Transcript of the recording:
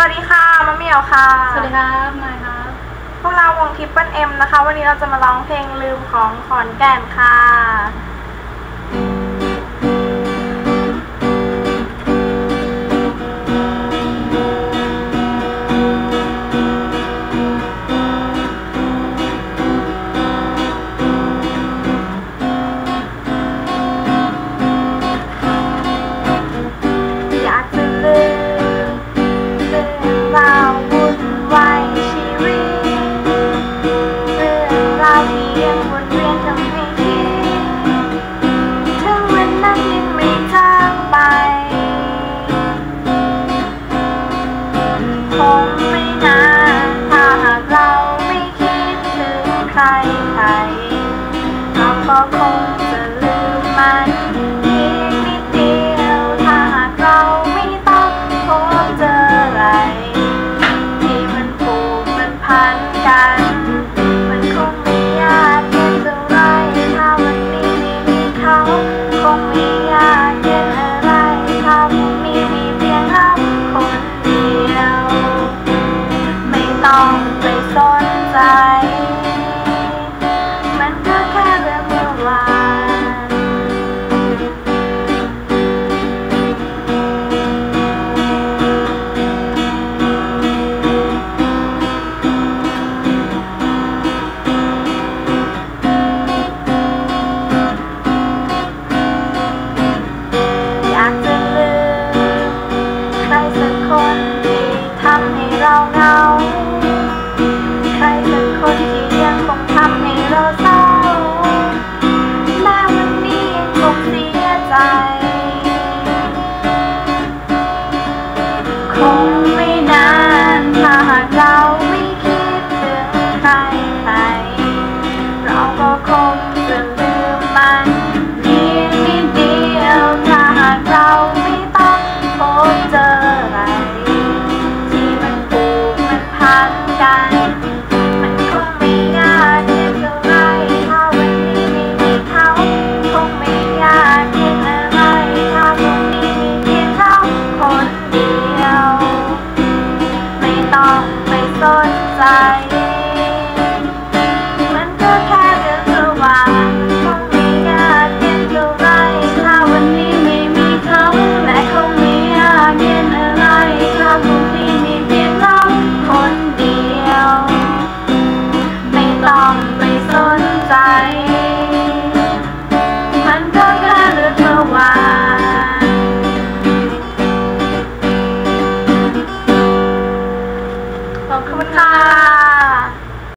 วัสดีค่ะมะเมียวค่ะ สวัสดีครับมายครับพวกเราวงทิปเปิลเอ็มนะคะ วันนี้เราจะมาร้องเพลงลืมของขอนแก่นค่ะ คงไม่นานถ้าหากเราไม่คิดถึงใครใครเราก็คง สักคนที่ทำให้เราเหงา